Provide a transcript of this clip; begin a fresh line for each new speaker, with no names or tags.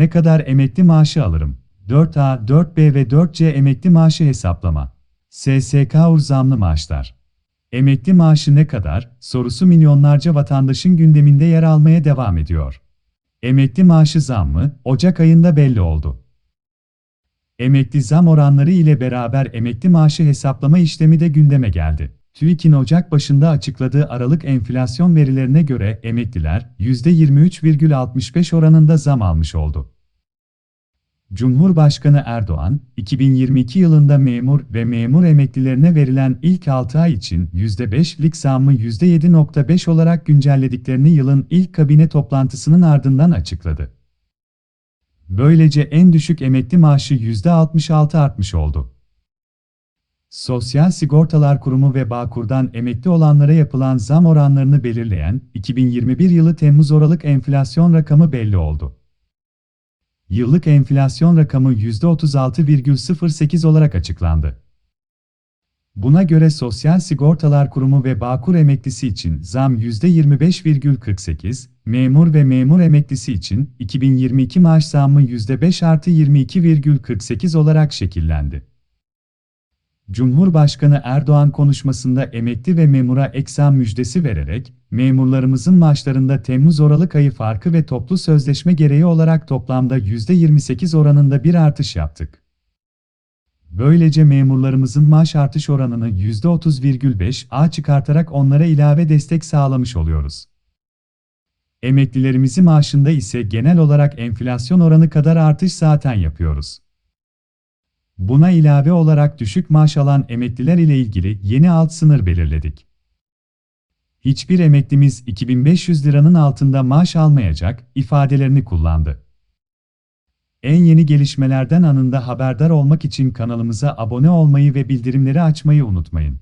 Ne kadar emekli maaşı alırım? 4A, 4B ve 4C emekli maaşı hesaplama. SSK zamlı maaşlar. Emekli maaşı ne kadar? Sorusu milyonlarca vatandaşın gündeminde yer almaya devam ediyor. Emekli maaşı zammı Ocak ayında belli oldu. Emekli zam oranları ile beraber emekli maaşı hesaplama işlemi de gündeme geldi. TÜİK'in Ocak başında açıkladığı Aralık enflasyon verilerine göre emekliler %23,65 oranında zam almış oldu. Cumhurbaşkanı Erdoğan, 2022 yılında memur ve memur emeklilerine verilen ilk 6 ay için %5'lik zammı %7.5 olarak güncellediklerini yılın ilk kabine toplantısının ardından açıkladı. Böylece en düşük emekli maaşı %66 artmış oldu. Sosyal Sigortalar Kurumu ve Bağkur'dan emekli olanlara yapılan zam oranlarını belirleyen 2021 yılı Temmuz-Aralık enflasyon rakamı belli oldu. Yıllık enflasyon rakamı %36,08 olarak açıklandı. Buna göre Sosyal Sigortalar Kurumu ve Bağkur emeklisi için zam %25,48, memur ve memur emeklisi için 2022 maaş zammı %5 artı 22,48 olarak şekillendi. Cumhurbaşkanı Erdoğan konuşmasında emekli ve memura eksan müjdesi vererek, memurlarımızın maaşlarında Temmuz-Aralık ayı farkı ve toplu sözleşme gereği olarak toplamda %28 oranında bir artış yaptık. Böylece memurlarımızın maaş artış oranını %30,5'a çıkartarak onlara ilave destek sağlamış oluyoruz. Emeklilerimizi maaşında ise genel olarak enflasyon oranı kadar artış zaten yapıyoruz. Buna ilave olarak düşük maaş alan emekliler ile ilgili yeni alt sınır belirledik. Hiçbir emeklimiz 2500 liranın altında maaş almayacak ifadelerini kullandı. En yeni gelişmelerden anında haberdar olmak için kanalımıza abone olmayı ve bildirimleri açmayı unutmayın.